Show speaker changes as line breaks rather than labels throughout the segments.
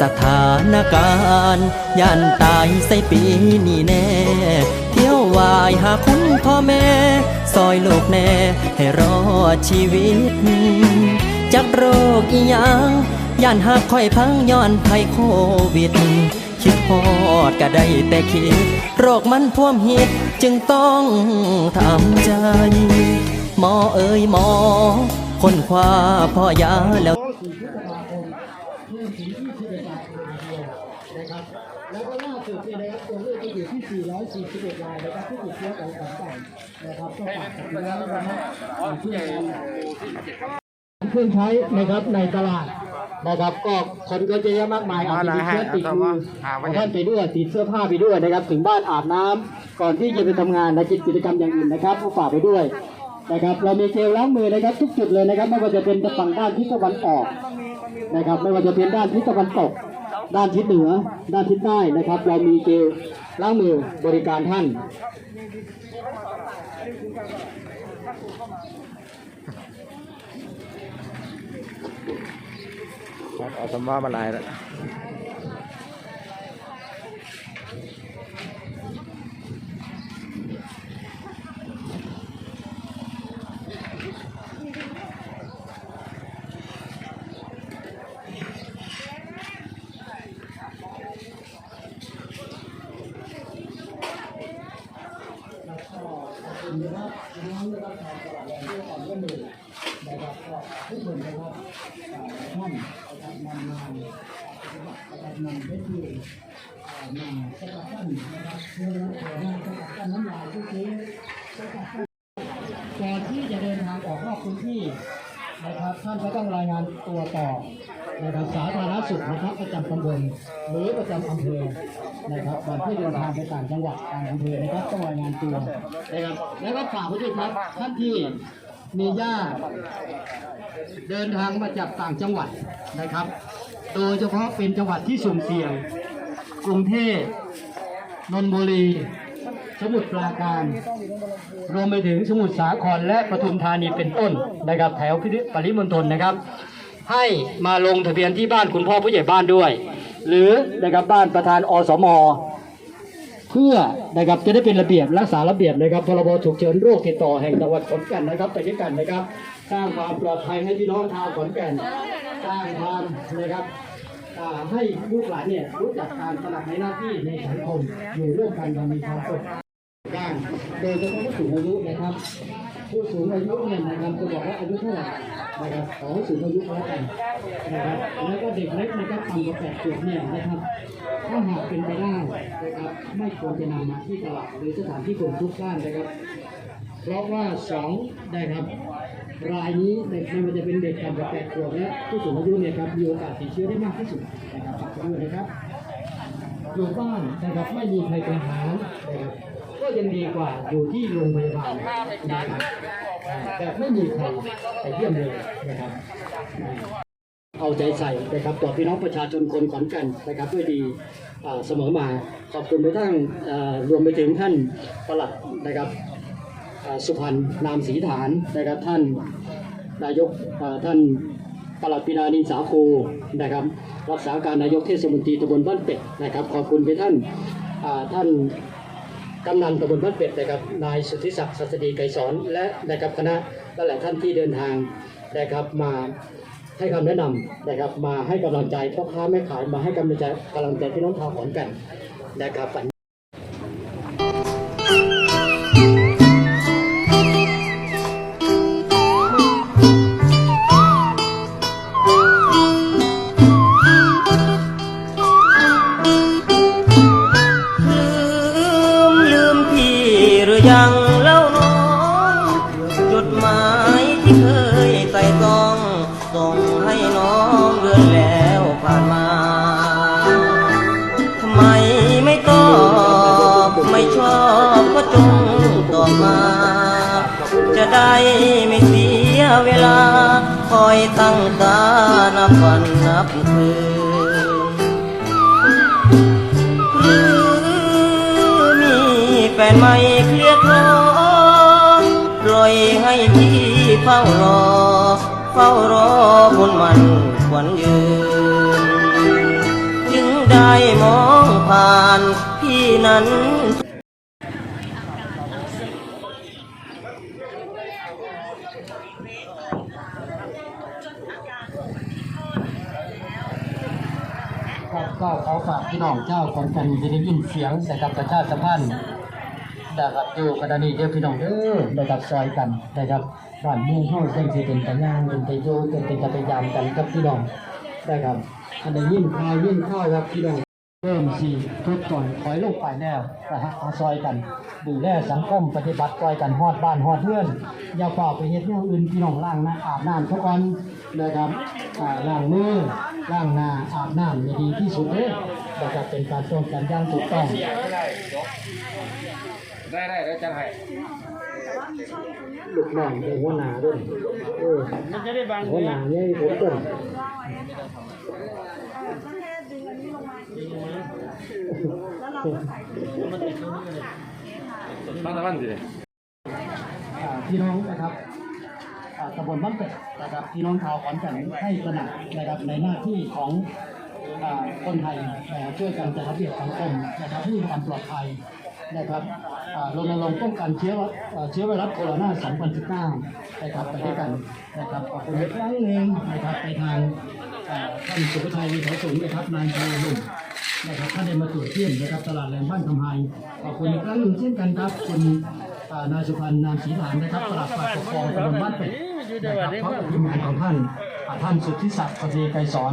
สถานการณ์ย่านตายใส่ปีนี้แน่ เที่ยววายหาคุณพ่อแม่ ซอยลูกแน่ ให้รอดชีวิต จากโรคอีหยังย่านหักค่อยพังย้อนภัยโควิด คิดฮอดก็ได้แต่คิด โรคมันท่วมหิดจึงต้องทำใจ หมอเอ่ยหมอ คนคว้าพ่อยาแล้ว
เพิ่มถึง21รายนนะครับ แล้วก็ล่าสุดเนี่ยนะครับตัวเลขก็อยู่ที่ 441รายนะครับที่ติดเชื้อของของเก่านะครับก็ฝากกันด้วนะครับช่วยกันเครื่องใช้นะครับในตลาดนะครับก็คนก็จะเยอะมากมายอาจจะติดเชื้อติดมือท่านไปด้วยติดเสื้อผ้าไปด้วยนะครับ ถึงบ้านอาบน้ำก่อนที่จะไปทำงานและกิจกรรมอย่างอื่นนะครับก็ฝากไปด้วย นะครับ เรามีเจลล้างมือนะครับทุกจุดเลยนะครับ ไม่ว่าจะเป็นฝั่งด้านทิศตะวันออกนะครับ ไม่ว่าจะเป็นด้านทิศตะวันตก ด้านทิศเหนือ ด้านทิศใต้นะครับ เรามีเจลล้างมือบริการท่าน
เอาสมว่ามาลายแล้ว
นะครับก็ทุกคนนะครับอ่าท่านนะครับนำงาน นะคนำไปที่อมาสกัดกั้นนะครับเพื่อรับผลสกัดกั้นน้ำลายที่ซื้อสกัดกั้นก่อนที่จะเดินทางออกนอกพื้นที่นะครับท่านก็ต้องรายงานตัวต่อนะครับสาธารณสุขนะครับประจำตำบลหรือประจำอำเภอนะครับก่อนที่เดินทางไปต่างจังหวัดต่างอำเภอนะครับต้องรายงานตัวนะครับแล้วก็ฝากไว้ด้วยครับท่านที่มีญาติเดินทางมาจากต่างจังหวัดนะครับ โดยเฉพาะเป็นจังหวัดที่สุ่มเสี่ยง กรุงเทพนนทบุรี สมุทรปราการ รวมไปถึงสมุทรสาครและปทุมธานีเป็นต้นนะครับ แถวปริมณฑลนะครับ ให้มาลงทะเบียนที่บ้านคุณพ่อผู้ใหญ่บ้านด้วย หรือนะครับบ้านประธานอสมเพื่อนะครับจะได้เป็นระเบียบรักษาระเบียบนะครับพรบฉุกเฉินโรคติดต่อแห่งจังหวัดขอนแก่นนะครับไปด้วยกันนะครับ สร้างความปลอดภัยให้พี่น้องชาวขอนแก่น สร้างความนะครับอ่าให้ลูกหลานเนี่ยรู้จักการสลับในหน้าที่ในสังคมอยู่ร่วมกันอย่างมีความสุขบ้างโดยเฉพาะผู้สูงอายุนะครับ ผู้สูงอายุเนี่ยนะครับจะบอกว่าอายุเท่าไหร่นะครับขอให้สูงอายุก็แล้วกันนะครับแล้วก็เด็กเล็กนะครับต่ำกว่าแปดขวบเนี่ยนะครับถ้าหากเป็นไปได้นะครับไม่ควรจะนำมาที่ตลาดหรือสถานที่คนพลุกพล่านนะครับ เพราะว่าสองนะครับ รายนี้เด็กไม่ว่าจะเป็นเด็กต่ำกว่าแปดขวบและผู้สูงอายุเนี่ยครับมีโอกาสติดเชื้อได้มากที่สุดนะครับฝากด้วยนะครับอยู่บ้านนะครับไม่มีใครไปหานะครับก็ยังดีกว่าอยู่ที่โรงพยาบาลนะครับแต่ไม่มีใครไปเยี่ยมเลยนะครับ เอาใจใส่นะครับต่อพี่น้องประชาชนคนขอนแก่นนะครับด้วยดีเสมอมาขอบคุณไปทั้งอ่ารวมไปถึงท่านประหลัดนะครับ สุพรรณนามศรีฐานนะครับท่านนายกอ่าท่านปลัดปีนานินสาคูนะครับรักษาการนายกเทศมนตรีตำบลบ้านเป็ดนะครับขอบคุณไปท่านท่านกำนันตำบลบ้านเป็ดนะครับนายสุทธิศักดิ์สัสดีไกรสอนและนะครับคณะและหลายท่านที่เดินทางนะครับมาให้คำแนะนำนะครับมาให้กำลังใจพ่อค้าแม่ขายมาให้กำลังใจกำลังใจพี่น้องชาวขอนแก่นนะครับ
ยังเล่าน้องจดหมายที่เคยใส่ซองส่งให้น้องเดือนแล้วผ่านมาทำไมไม่ตอบไม่ชอบก็จงตอบมา จะได้ไม่เสียเวลา คอยตั้งตานับวันนับคืน แฟนใหม่เคลียร์คลอปล่อยให้พี่เฝ้ารอ เฝ้ารอบนมันขวัญยืนายมองผ่านพี่นั้น
ครับก็ขอฝากพี่น้องเจ้าของกันจะได้ยินเสียงนะครับประชาสัมพันธ์ นะครับอยู่กันดานนี้เด้อพี่น้องเด้อนะครับซอยกันนะครับบ้านเมืองเฮาจังสิเป็นตะย่างเป็นตะโยเป็นตะพยายามกันกับพี่น้องนะครับอันนี้ยินข่าวยินข้าวครับพี่น้องเริ่มสิทุกตอนถอยลงไปแล้วนะฮะมาซอยกันดูแลสังคมปฏิบัติซอยกันฮอดบ้านฮอดเพื่อนอย่าเฝ้าไปเฮ็ดแนวอื่นพี่น้องล้างนะอาบน้ำทุกวันนะครับอ่างมือล้างหน้าอาบน้ำดีที่สุดเด้อนะครับเป็นการป้องกันย่างถูกต้อง
ได้ได้แล้วจะให้
ลูกน้องเป็นหัวหน้าด้วยเออมันจะได้บางหัวหน้าเนี่ยผมต้น
บ้านตะวันสิ
อ่าพี่น้องนะครับอ่าตำบลบ้านเป็ดนะครับพี่น้องชาวขอนแก่นให้ตระหนักนะครับในหน้าที่ของอ่าคนไทยนะครับช่วยกันจัดระเบียบสังคมนะครับเพื่อความปลอดภัย นะครับอ่ารณรงค์ป้องกันเชื้ออ่าเชื้อไวรัสโคโรนา 2019 นะครับไปด้วยกันนะครับขอบคุณอีกครั้งหนึ่งนะครับไปทางท่านสุภชัยวีเขาสูงนะครับนายชัยรุ่งนะครับท่านได้มาตรวจเยี่ยมนะครับตลาดแรงบ้านคำไฮขอบคุณอีกครั้งหนึ่งเช่นกันครับคุณนายสุพรรณนามศรีฐานนะครับตลาดฝ่ายปกครองตำบลบ้านเป็ดนะครับพร้อมกับทีมงานของท่านท่านสุทธิศักดิ์ปฏิไกรสอน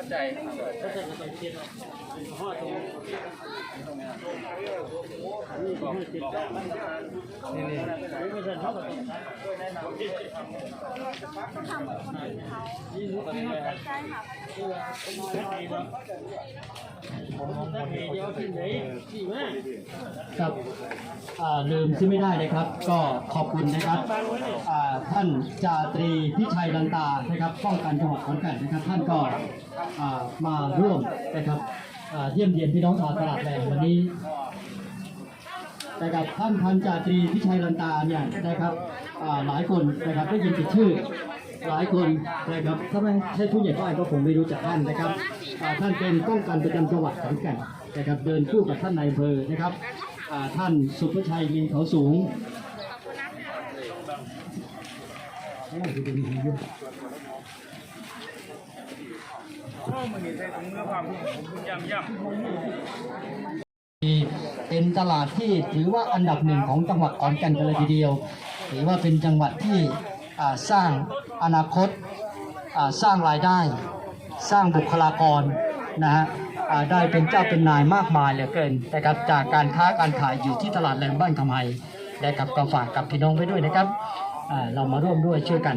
เข้าใจเข้าใจเข้าใจเจ็ดห้าต
รงนี่บอ
กนี่นี่ไม่ใช่เขาต้อ
งทำเหมือนคนอื่นเขาใช่ค่ะ
ครับลืมที่ไม่ได้เลยครับ ก็ขอบคุณนะครับท่านจาตรีพิชัยลันตานะครับป้องกันจังหวัดขอนแก่นนะครับ ท่านก็ มาร่วมนะครับเยี่ยมเยียนพี่น้องชาวตลาดแรงวันนี้นะครับท่านพันจาตรีพิชัยลันตาเนี่ยนะครับหลายคนนะครับได้ยินติดชื่อ หลายคนนะครับถ้าไม่ใช่ผู้ใหญ่บ้านก็คงไม่รู้จักท่านนะครับท่านเป็นป้องกันประจำจังหวัดขอนแก่นนะครับเดินคู่กับท่านนายอำเภอนะครับท่านสุภชัยมินเขาสูง เป็นตลาดที่ถือว่าอันดับหนึ่งของจังหวัดขอนแก่นกันเลยทีเดียว ถือว่าเป็นจังหวัดที่สร้างอนาคตสร้างรายได้ สร้างบุคลากรนะฮะได้เป็นเจ้าเป็นนายมากมายเหลือเกินนะครับจากการค้าการขายอยู่ที่ตลาดแรงบ้านคำไฮและกับก็ฝากกับพี่น้องไปด้วยนะครับเรามาร่วมด้วยช่วยกัน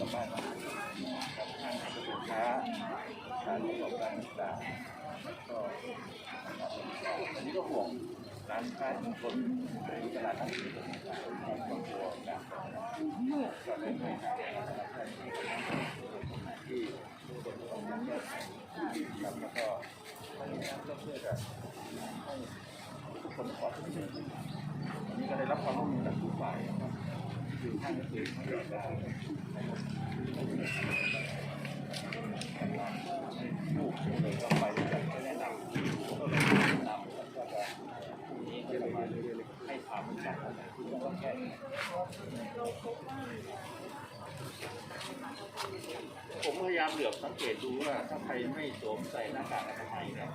ลับ
บ้านมากับทางสินค้าการประกอบการต่างๆก็อันนี้ก็ห่วงร้านค้าชุมชนหรือตลาดนัดที่ต่างๆความครอบครัวการก็เลยให้ทางที่ ครับแล้วก็ตอนนี้ก็เพื่อจะให้ทุกคนปลอดภัยอันนี้ก็ได้รับความร่วมมือจากทุกฝ่ายครับคือท่านก็คือไม่ได้ได้ลูกเลยก็ไปจะแนะนำก็เลยแนะนำแล้วก็จะเรียนมาเรื่อยๆให้ถามจากอะไรที่ต้องแก้ ผมพยายามเหลือบสังเกตดูว่าถ้าใครไม่สวมใส่หน้ากากอนามัยเนี่ย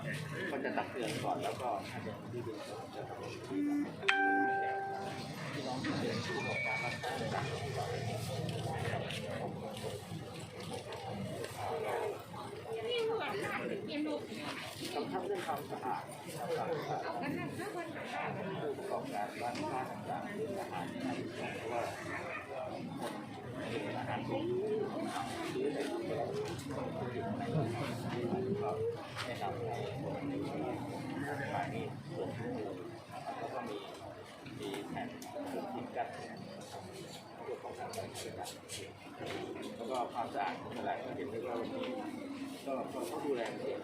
มันจะตักเตือนก่อนแล้วก็ถ้าจะที่ดึงจะทำที่พี่น้องที่เป็นผู้ประกอบการร้านค้าในร้านสำคัญเรื่องความสะอาดนะครับผู้ประกอบการร้านค้าต่างๆเรื่องอาหารเพราะว่า แนะนำให้สถานีสวนภูมิแล้วก็มีมีแผ่นติดกันเพื่อป้องกันการเกิดแล้วก็ความสะอาดของตลาดก็เห็นได้ว่าวันนี้ก็ก็เขาดูแลเอง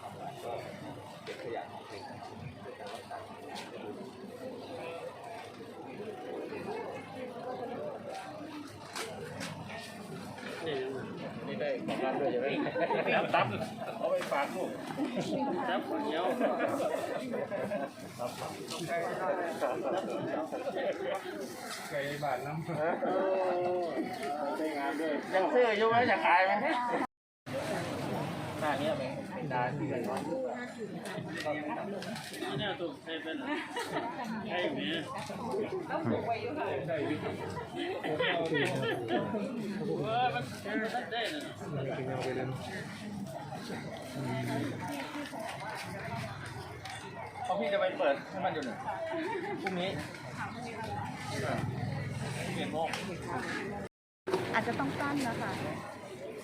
ความสะอาดก็เก็บขยะของเองเป็นการรักษานี่ได้ของร้านด้วยใช่ไหมครับ ตับเอาไปฝากลูก
ตับเดียว
ไก่บาทน้ำ
ได้งานด้วย
ยังซื้ออยู่ไหมจะขายไหมหน้านี้ไหมหน้าที่ไหนวะ
นี่ เนี่ยถูกใช้เป็นใช่ไหมเออมันมันได้นะ
เพราะพี่จะไปเปิดให้มันอยู่หนึ่งพรุ่งนี้เปลี่ยนโมง
อาจจะต้องกั้นนะคะ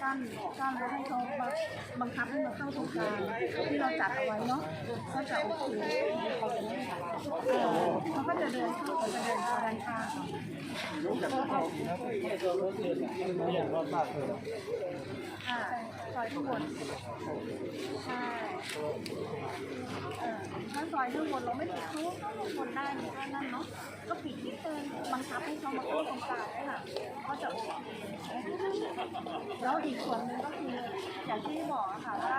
กั้นกั้นแล้วให้เขาบังคับให้มาเข้าตรงกลางที่เราจัดเอาไว้เนาะก็จะโอเคเอขาก็จะเดินเข้าก็จะเดินเข้าด้านข้างอ่าซอยทุกคนใช่ ถ้าซอยข้างบนเราไม่ติดเขาเข้าข้างบนได้นี่นั่นเนาะ ก็ปิดนิดนึงบังคับให้เขามาเข้าตรงกลางค่ะก็จะโอเคแล้วอีกส่วนหนึ่งก็คืออย่างที่บอกอะค่ะว่า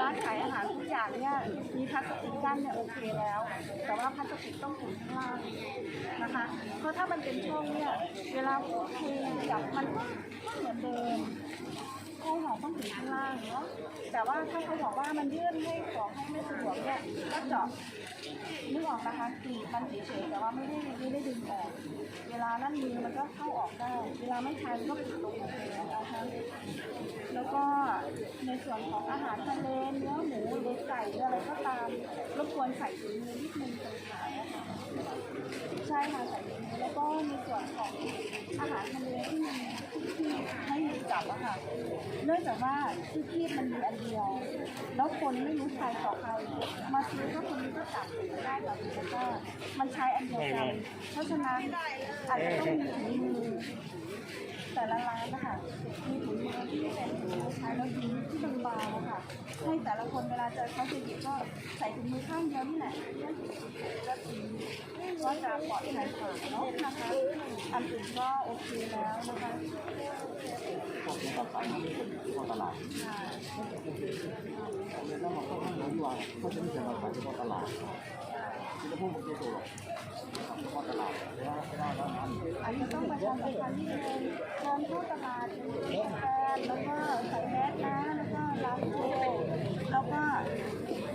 ร้านขายอาหารทุกอย่างเนี่ยมีพลาสติกกั้นเนี่ยโอเคแล้ว แต่ว่าพลาสติกต้องถึงข้างล่างนะคะ เพราะถ้ามันเป็นช่องเนี่ยเวลาพูดคุยกับมันก็เหมือนเดิม ข้าวหอมต้องถึงข้างล่างเนาะแต่ว่าถ้าเขาบอกว่ามันยื่นให้ของให้ไม่สะดวกเนี่ยก็เจาะนึกออกนะคะกรีดมันเฉยๆแต่ว่าไม่ได้ไม่ได้ดึงออก เวลานั่นมือมันก็เข้าออกได้ เวลาไม่ใช้มันก็ปิดลงมาเลยนะคะแล้วก็ในส่วนของอาหารทะเลเนื้อหมูหรือไก่หรืออะไรก็ตามรบกวนใส่ถุงมือนิดนึงตรงขายอะคะใช่ค่ะใส่ถุงมือแล้วก็ในส่วนของอาหารทะเลที่มัน ที่ให้จับอะค่ะ เนื่องจากว่าที่คีบมันมีอันเดียว แล้วคนไม่รู้ใครต่อใคร มาซื้อก็คนนี้ก็จับได้แบบนี้แล้วก็มันใช้อันเดียวกัน เพราะฉะนั้นอาจจะต้องมีถุงมือ แต่ละร้านนะคะมีถุงมือที่เป็นถุงมือใช้แล้วยิ้มที่บางๆะค่ะ ให้แต่ละคนเวลาเจอเขาจะหยิบก็ใส่ถุงมือข้างเดียวนี่แหละก็ทิ้งก็จะปลอดภัยกว่าเนาะนะคะ อันอื่นก็โอเคแล้วนะคะ
พวกนี้เราขายที่เข้าตลาด
ค่ะ
แล้วเราเข้าข้างนั้นว่าเขาจะไม่ใช่เราขายเฉพาะตลาด ที่จะพูดเมื่อกี้ตัวหรอกเฉพาะตลาดแล้วไม่ได้แล้วนั้น
อันนี้ต้องประชาสัมพันธ์นิดนึงเดินเข้าตลาดเป็นแฟนแล้วก็ใส่แมสนะ แล้วก็ล้างมือแล้วก็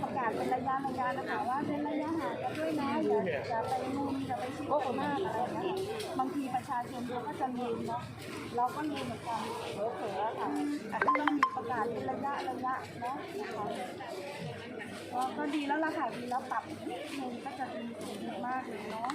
ประกาศเป็นระยะระยะนะคะว่าเป็นระยะห่างกันด้วยนะอย่าอย่าไปมุมอย่าไปชิดกันมากอะไรอย่างเงี้ยบางทีประชาชนเขาก็จะลืมเนาะเราก็ลืมเหมือนกันเผลอๆค่ะอาจจะต้องมีประกาศเป็นระยะระยะเนาะนะคะ ก็ดีแล้วล่ะค่ะดีแล้วปรับนิดนึงก็จะดีมากเลยเนาะ